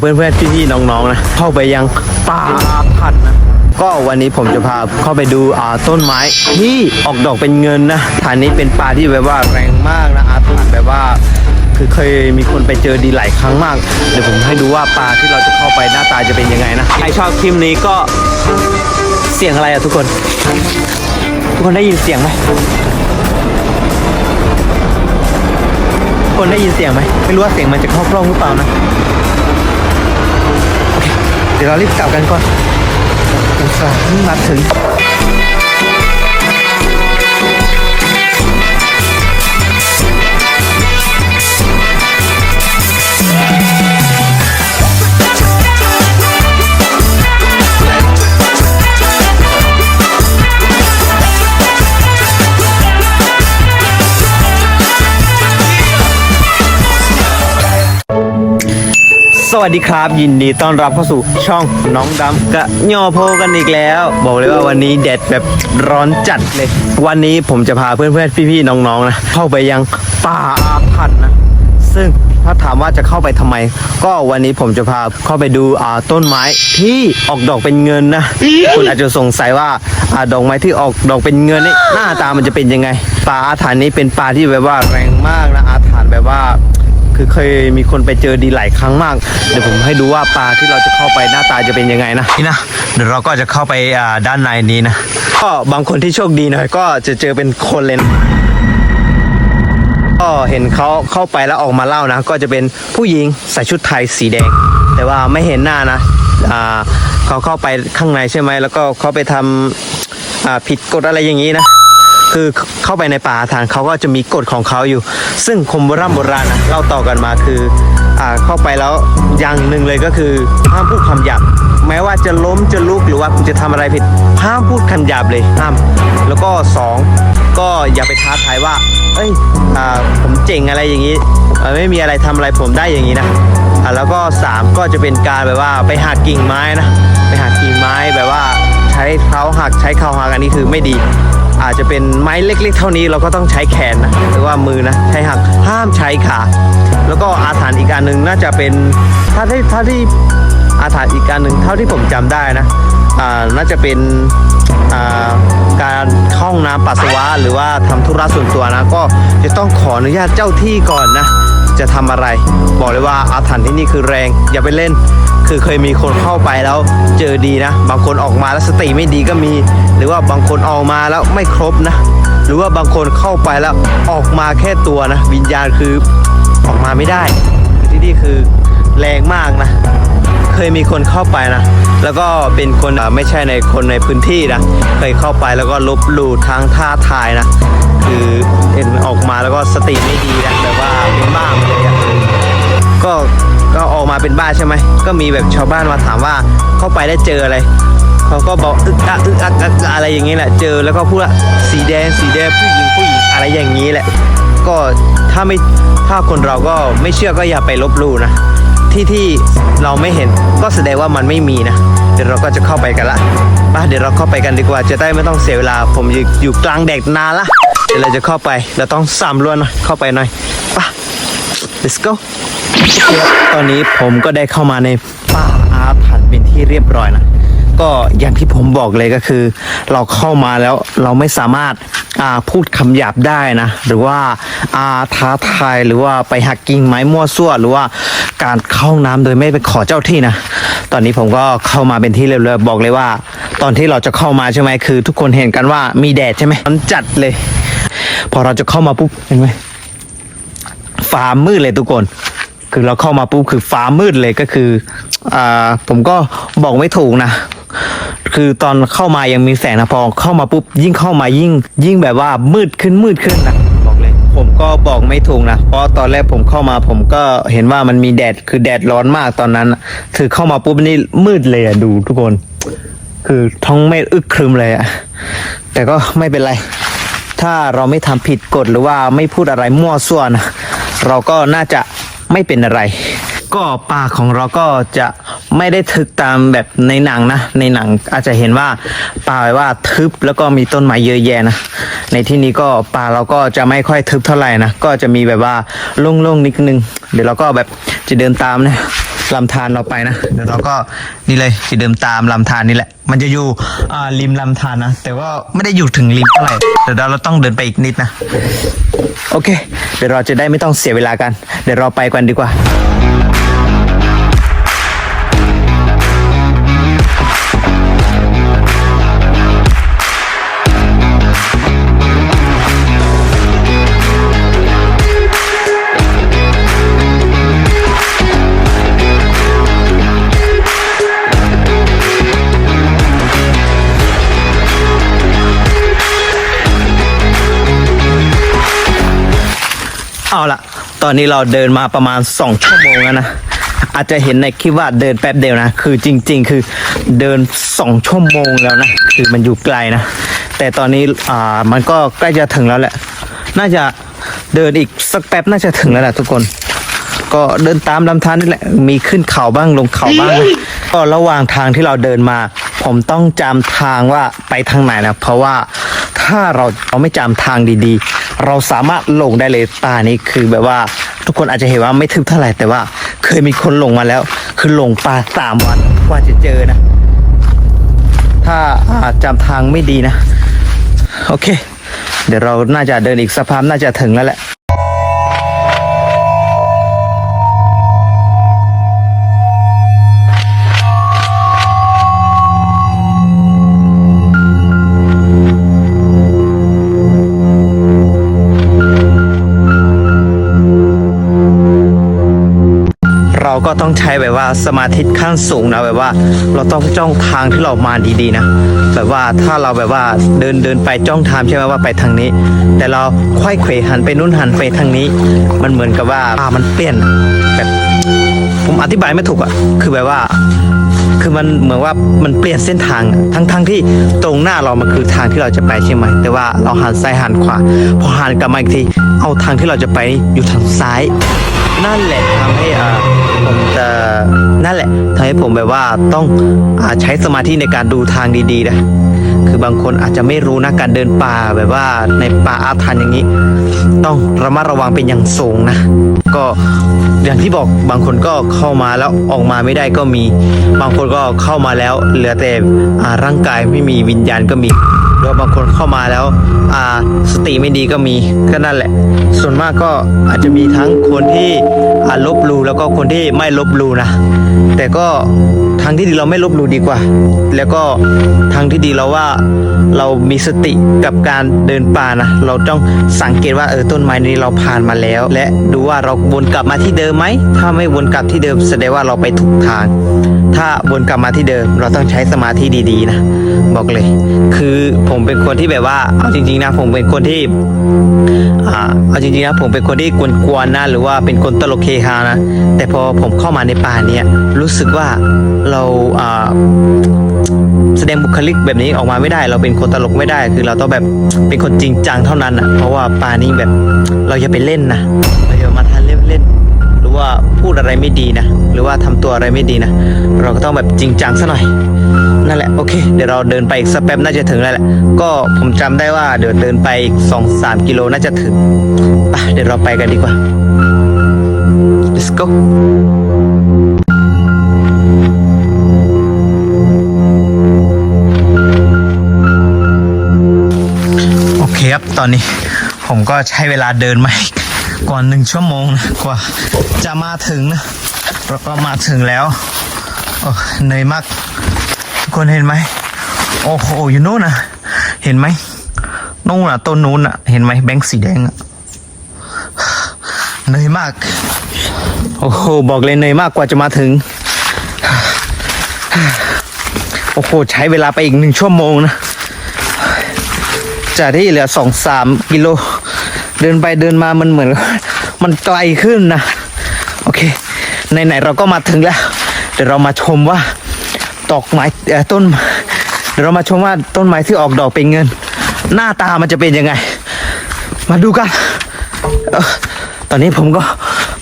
เพื่อนเพื่อนๆพี่ๆน้องๆนะเข้าไปยังป่าอาพันนะก็วันนี้ผมจะพาเข้าไปดูอ่าต้นไม้ที่ออกดอกเป็นเงินนะฐานนี้เป็นป่าที่แบบว่าแรงมากนะอาถรรพ์แบบว่า คือเคยมีคนไปเจอดีหลายครั้งมาก เดี๋ยวผมให้ดูว่าปลาที่เราจะเข้าไปหน้าตาจะเป็นยังไงนะใครชอบคลิปนี้ก็เสียงอะไรอะทุกคน ทุกคนได้ยินเสียงไหมทุกคนได้ยินเสียงไหมไม่รู้ว่าเสียงมันจะเข้ากล้องหรือเปล่านะ เดี๋ยวเรารีบกลับกันก่อนสงสารมาถึง วัสดีครับ ยินดีต้อนรับเข้าสู่ช่องน้องดำกะย่อโพกันอีกแล้ว บอกเลยว่าวันนี้แดดแบบร้อนจัดเลย วันนี้ผมจะพาเพื่อนๆพี่ๆน้องๆนะเข้าไปยังป่าอาพันนะ ซึ่งถ้าถามว่าจะเข้าไปทำไม ก็วันนี้ผมจะพาเข้าไปดูอ่าต้นไม้ที่ออกดอกเป็นเงินนะ คุณอาจจะสงสัยว่าอ่าดอกไม้ที่ออกดอกเป็นเงินนี่หน้าตามันจะเป็นยังไง ป่าอาถรรพ์นี้เป็นป่าที่แบบว่าแรงมากนะอาถรรพ์แบบว่า คือเคยมีคนไปเจอดีหลายครั้งมาก เดี๋ยวผมให้ดูว่าปลาที่เราจะเข้าไปหน้าตาจะเป็นยังไงนะนี่นะเดี๋ยวเราก็จะเข้าไปอ่าด้านในนี้นะก็บางคนที่โชคดีหน่อยก็จะเจอเป็นคนเลยนะก็เห็นเขาเข้าไปแล้วออกมาเล่านะ ก็จะเป็นผู้หญิงใส่ชุดไทยสีแดง แต่ว่าไม่เห็นหน้านะอ่าเขาเข้าไปข้างในใช่ไหมแล้วก็เขาไปทำอ่าผิดกฎอะไรอย่างนี้นะ คือเข้าไปในป่าอาถรรพ์เขาก็จะมีกฎของเขาอยู่ ซึ่งคมโบราณโบราณนะเล่าต่อกันมาคืออ่าเข้าไปแล้วอย่างหนึ่งเลยก็คือห้ามพูดคำหยาบแม้ว่าจะล้มจะลุกหรือว่าคุณจะทำอะไรผิดห้ามพูดคำหยาบเลยห้าม แล้วก็สองก็อย่าไปท้าทายว่า เอ้ยอ่าผมเจ๋งอะไรอย่างนี้ไม่มีอะไรทำอะไรผมได้อย่างนี้นะอ่าแล้วก็สามก็จะเป็นการแบบว่าไปหักกิ่งไม้นะไปหักกิ่งไม้แบบว่าใช้เท้าหักใช้เข่าหักอันนี้คือไม่ดี อาจจะเป็นไม้เล็กๆ เท่านี้เราก็ต้องใช้แขนนะหรือว่ามือนะใช้หักห้ามใช้ขาแล้วก็อาถรรพ์อีกการหนึ่งน่าจะเป็นถ้าที่ถ้าที่อาถรรพ์อีกการหนึ่งเท่าที่ผมจำได้นะอ่าน่าจะเป็นการเข้าห้องน้ำปัสสาวะหรือว่าทำธุระส่วนตัวนะ ก็จะต้องขออนุญาตเจ้าที่ก่อนนะ จะทำอะไร บอกเลยว่าอาถรรพ์ที่นี่คือแรง อย่าไปเล่น คือเคยมีคนเข้าไปแล้วเจอดีนะ บางคนออกมาแล้วสติไม่ดีก็มี หรือว่าบางคนออกมาแล้วไม่ครบนะ หรือว่าบางคนเข้าไปแล้วออกมาแค่ตัวนะ วิญญาณคือออกมาไม่ได้ที่นี่คือแรงมากนะ เคยมีคนเข้าไปนะ แล้วก็เป็นคนไม่ใช่ในคนในพื้นที่นะเคยเข้าไปแล้วก็ลบหลู่ทางท่าทายนะ คือเห็นออกมาแล้วก็สติไม่ดีนะแบบว่าเป็นบ้าไปเลยอะก็ก็ออกมาเป็นบ้าใช่ไหมก็มีแบบชาวบ้านมาถามว่าเข้าไปได้เจออะไรเขาก็บอกอึกอักอึกอักอึกอักอะไรอย่างนี้แหละเจอแล้วก็พูดว่าสีแดงสีแดงผู้หญิงผู้หญิงอะไรอย่างนี้แหละ ก็ถ้าไม่ถ้าคนเราก็ไม่เชื่อก็อย่าไปลบหลู่นะ ที่ที่เราไม่เห็นก็แสดงว่ามันไม่มีนะเดี๋ยวเราก็จะเข้าไปกันละป่ะเดี๋ยวเราเข้าไปกันดีกว่าจะได้ไม่ต้องเสียเวลา ผมอยู่อยู่กลางแดดนานละเดี๋ยวเราจะเข้าไปเราต้องสำรวนหน่อยเข้าไปหน่อยป่ะ let's go ตอนนี้ผมก็ได้เข้ามาในป่าอาถรรพ์เป็นที่เรียบร้อยนะ ก็อย่างที่ผมบอกเลยก็คือ เราเข้ามาแล้วเราไม่สามารถพูดคำหยาบได้นะ หรือว่าท้าทายหรือว่าไปหักกิ่งไม้มั่วซั่ว หรือว่าการเข้าห้องน้ำโดยไม่ไปขอเจ้าที่นะ ตอนนี้ผมก็เข้ามาเป็นที่เรียบร้อยบอกเลยว่า ตอนที่เราจะเข้ามาใช่ไหมคือ ทุกคนเห็นกันว่ามีแดดใช่ไหมมันจัดเลย พอเราจะเข้ามาปุ๊บเห็นไหมฟ้ามืดเลยทุกคนคือเราเข้ามาปุ๊บคือฟ้ามืดเลยก็คืออ่าผมก็บอกไม่ถูกนะ คือตอนเข้ามายังมีแสงนะพอเข้ามาปุ๊บยิ่งเข้ามายิ่ง ยิ่งแบบว่ามืดขึ้นมืดขึ้นนะบอกเลย ผมก็บอกไม่ถูกนะเพราะตอนแรกผมเข้ามาผมก็เห็นว่ามันมีแดดคือแดดร้อนมากตอนนั้นคือเข้ามาปุ๊บนี่มืดเลยอะดูทุกคน คือท้องเมฆอึกครึมเลยอะแต่ก็ไม่เป็นไร ถ้าเราไม่ทำผิดกฎหรือว่าไม่พูดอะไรมั่วซั่วนะเราก็น่าจะไม่เป็นอะไร ก็ป่าของเราก็จะ ไม่ได้ทึบตามแบบในหนังนะ ในหนังอาจจะเห็นว่าป่าแบบว่าทึบแล้วก็มีต้นไม้เยอะแยะนะ ในที่นี้ก็ป่าเราก็จะไม่ค่อยทึบเท่าไหร่นะ ก็จะมีแบบว่าโล่งๆนิดนึง เดี๋ยวเราก็แบบจะเดินตามนะลำธารเราไปนะ เดี๋ยวเราก็นี่เลยจะเดินตามลำธารนี่แหละ มันจะอยู่ริมลำธารนะ แต่ว่าไม่ได้อยู่ถึงริมเท่าไหร่เดี๋ยวเราต้องเดินไปอีกนิดนะ โอเค เดี๋ยวเราจะได้ไม่ต้องเสียเวลากัน เดี๋ยวเราไปกันดีกว่า เอาละตอนนี้เราเดินมาประมาณ 2 ชั่วโมงแล้วนะ อาจจะเห็นในคลิปว่าเดินแป๊บเดียวนะ คือจริง ๆ คือเดิน 2 ชั่วโมงแล้วนะ คือมันอยู่ไกลนะ แต่ตอนนี้อ่ามันก็ใกล้จะถึงแล้วแหละ น่าจะเดินอีกสักแป๊บน่าจะถึงแล้วแหละทุกคน ก็เดินตามลำธารนี่แหละ มีขึ้นเขาบ้างลงเขาบ้างนะก็ระหว่างทางที่เราเดินมา ผมต้องจำทางว่าไปทางไหนนะ เพราะว่า ถ้าเราเราไม่จำทางดีๆ เราสามารถลงได้เลยป่านี้คือแบบว่า ทุกคนอาจจะเห็นว่าไม่ทึบเท่าไหร่แต่ว่า เคยมีคนลงมาแล้ว คือลงป่าสามวันกว่าจะเจอนะ ถ้าอาจำทางไม่ดีนะ โอเค เดี๋ยวเราน่าจะเดินอีกสักพักน่าจะถึงแล้วแหละ ต้องใช้แบบว่าสมาธิขั้นสูงนะแบบว่า เราต้องจ้องทางที่เรามาดีๆนะแบบว่าถ้าเราแบบว่าเดินเดินไปจ้องทางใช่ไหมว่าไปทางนี้ แต่เราค่อยเขวหันไปนู้นหันไปทางนี้ มันเหมือนกับว่าอ่ามันเปลี่ยนแบบผมอธิบายไม่ถูกอะคือแบบว่าคือมันเหมือนว่ามันเปลี่ยนเส้นทางทั้งทั้งที่ตรงหน้าเรามันคือทางที่เราจะไปใช่ไหมแต่ว่าเราหันซ้ายหันขวาพอหันกลับมาอีกทีเอาทางที่เราจะไปอยู่ทางซ้าย นั่นแหละทำให้อ่า ผมจะนั่นแหละทำให้ผมแบบว่าต้องอใช้สมาธิในการดูทางดีๆนะคือบางคนอาจจะไม่รู้นะการเดินป่าแบบว่าในป่าอาถรรพ์อย่างนี้ ต้องระมัดระวังเป็นอย่างสูงนะ ก็อย่างที่บอกบางคนก็เข้ามาแล้วออกมาไม่ได้ก็มี บางคนก็เข้ามาแล้วเหลือแต่ร่างกายไม่มีวิญญาณก็มี หรือบางคนเข้ามาแล้วอ่าสติไม่ดีก็มีก็นั่นแหละ ส่วนมากก็อาจจะมีทั้งคนที่อ่าลบลู่แล้วก็คนที่ไม่ลบลู่นะ แต่ก็ทางที่ดีเราไม่ลบลู่ดีกว่า แล้วก็ทางที่ดีเราว่าเรามีสติกับการเดินป่านะ เราต้องสังเกตว่าเออต้นไม้นี้เราผ่านมาแล้ว และดูว่าเราวนกลับมาที่เดิมไหม ถ้าไม่วนกลับที่เดิมแสดงว่าเราไปถูกทาง ถ้าวนกลับมาที่เดิม เราต้องใช้สมาธิดีๆนะบอกเลย คือผมเป็นคนที่แบบว่าเอาจริง ๆ นะ ผมเป็นคนที่อ่าเอาจริงๆนะผมเป็นคนที่กวนๆนะหรือว่าเป็นคนตลกเฮฮานะแต่พอผมเข้ามาในป่าเนี่ยรู้สึกว่าเราอ่าแสดงบุคลิกแบบนี้ออกมาไม่ได้ เราเป็นคนตลกไม่ได้ คือเราต้องแบบเป็นคนจริงจังเท่านั้นอะ เพราะว่าป่านี้แบบเราอย่าไปเล่นนะเราอย่ามาทานเล่นเล่นๆหรือว่าพูดอะไรไม่ดีนะ หรือว่าทำตัวอะไรไม่ดีนะ เราก็ต้องแบบจริงจังซะหน่อย นั่นแหละโอเค เดี๋ยวเราเดินไปอีกสักแป๊บน่าจะถึงแล้วแหละก็ผมจำได้ว่าเดี๋ยวเดินไปอีกสองสามกิโลน่าจะถึงปเดี๋ยวเราไปกันดีกว่า let's go โอเคครับตอนนี้ผมก็ใช้เวลาเดินมากกว่าหนึ่งชั่วโมงนะกว่าจะมาถึงนะเราก็มาถึงแล้วเหนื่อยมาก คนเห็นไหมโอ้โหอยู่นู้นนะเห็นไหมนู่นน่ะต้นนู้นน่ะ เห็นไหมแบงค์สีแดงอะเหนื่อยมาก โอ้โหบอกเลยเหนื่อยมากกว่าจะมาถึง โอ้โหใช้เวลาไปอีกหนึ่งชั่วโมงนะจากที่เหลือสองสามกิโล เดินไปเดินมามันเหมือน มันไกลขึ้นนะ โอเค ไหนๆเราก็มาถึงแล้ว เดี๋ยวเรามาชมว่า อกไม้ต้นเดี๋ยวเรามาชมว่าต้นไม้ที่ออกดอกเป็นเงิน หน้าตามันจะเป็นยังไง มาดูกันออตอนนี้ผมก็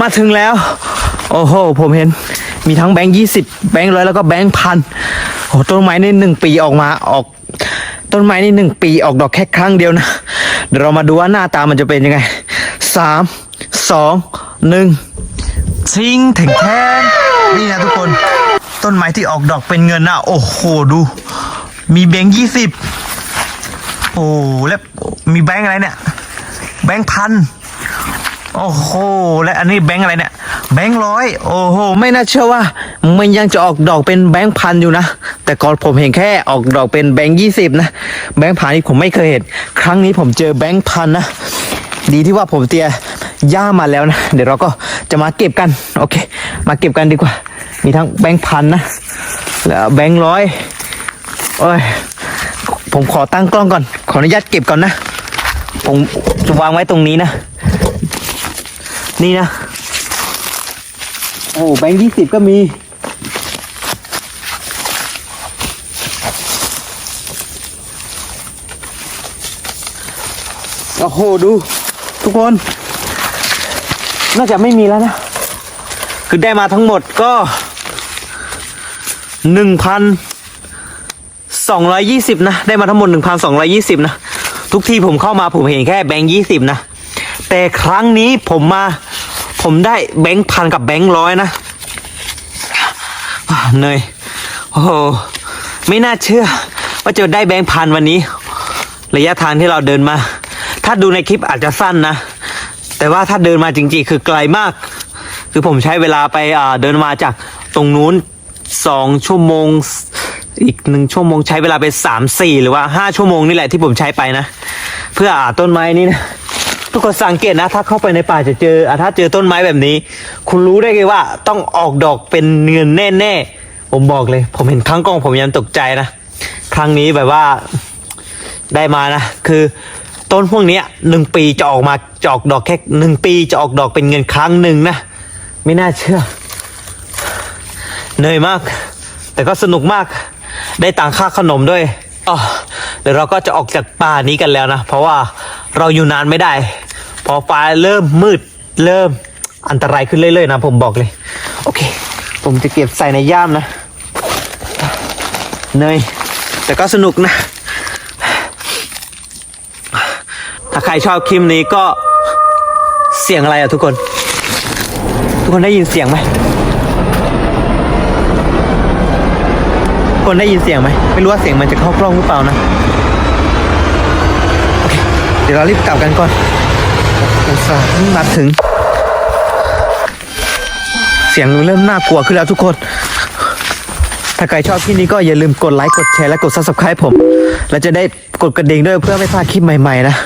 มาถึงแล้ว โอ้โห ผมเห็นมีทั้งแบงค์ยี่สิบแบงค์ร้อยแล้วก็แบงค์พันโอ้ต้นไม้นี่หนึ่งปีออกมาออก ต้นไม้นี่หนึ่งปีออกดอกแค่ครั้งเดียวนะเดี๋ยวเรามาดูว่าหน้าตามันจะเป็นยังไงสามสองหนึ่งชิงถึงแค่นี่นะทุกคน ต้นไม้ที่ออกดอกเป็นเงินนะโอ้โหดู มีแบงค์ยี่สิบโอ้แล้วมีแบงค์อะไรเนี่ย แบงค์พันโอ้โห และอันนี้แบงค์อะไรเนี่ย แบงค์ร้อยโอ้โห ไม่น่าเชื่อว่า มันยังจะออกดอกเป็นแบงค์พันอยู่นะ แต่ก่อนผมเห็นแค่ออกดอกเป็นแบงค์ยี่สิบนะ แบงค์พันนี่ผมไม่เคยเห็น ครั้งนี้ผมเจอแบงค์พันนะ ดีที่ว่าผมเตรียย่ามาแล้วนะ เดี๋ยวเราก็จะมาเก็บกัน โอเค มาเก็บกันดีกว่า มีทั้งแบงค์พันนะแล้วแบงค์ร้อยโอ้ยผมขอตั้งกล้องก่อน ขออนุญาตเก็บก่อนนะ ผมจะวางไว้ตรงนี้นะ นี่นะ โอ้แบงค์ยี่สิบก็มี โอ้โห ดู ทุกคน น่าจะไม่มีแล้วนะ คือได้มาทั้งหมดก็หนึ่งพันสองร้อยยี่สิบนะ ได้มาทั้งหมดหนึ่งพันสองร้อยี่สิบนะ ทุกที่ผมเข้ามาผมเห็นแค่แบงค์ยี่สิบนะ แต่ครั้งนี้ผมมา ผมได้แบงค์พันกับแบงค์ร้อยนะเนยโอ้โหไม่น่าเชื่อ ว่าจะได้แบงค์พันวันนี้ ระยะทางที่เราเดินมา ถ้าดูในคลิปอาจจะสั้นนะ แต่ว่าถ้าเดินมาจริงๆ คือไกลมาก คือผมใช้เวลาไปเดินมาจากตรงนู้นสองชั่วโมงอีกหนึ่งชั่วโมงใช้เวลาไปสามสี่หรือว่าห้าชั่วโมงนี่แหละที่ผมใช้ไปนะ เพื่ออ่าต้นไม้นี้นะทุกคนสังเกตนะ ถ้าเข้าไปในป่าจะเจออถ้าเจอต้นไม้แบบนี้ คุณรู้ได้เลยว่าต้องออกดอกเป็นเงินแน่ๆผมบอกเลย ผมเห็นครั้งกล้องผมยังตกใจนะ ครั้งนี้แบบว่าได้มานะ คือต้นพวกนี้หนึ่งปีจะออกมาจะออกดอกแค่หนึ่งปีจะออกดอกเป็นเงินครั้งหนึ่งนะ ไม่น่าเชื่อ เหนื่อยมาก แต่ก็สนุกมาก ได้ตังค่าขนมด้วยอ๋อเดี๋ยวเราก็จะออกจากป่านี้กันแล้วนะ เพราะว่าเราอยู่นานไม่ได้ พอฟ้าเริ่มมืด เริ่มอันตรายขึ้นเรื่อยๆนะผมบอกเลย โอเค ผมจะเก็บใส่ในย่ามนะเนยแต่ก็สนุกนะ ถ้าใครชอบคลิปนี้ก็เสียงอะไรอะทุกคน ทุกคนได้ยินเสียงไหมคนได้ยินเสียงไหมไม่รู้ว่าเสียงมันจะเข้ากล้องหรือเปล่านะโอเคเดี๋ยวเรารีบกลับกันก่อนอุตส่าห์มาถึง เสียงเริ่มน่ากลัวขึ้นแล้วทุกคน ถ้าใครชอบคลิปนี้ก็อย่าลืมกดไลค์กดแชร์และกด subscribe ผม และจะได้กดกระดิ่งด้วยเพื่อไม่พลาดคลิปใหม่ ๆ นะ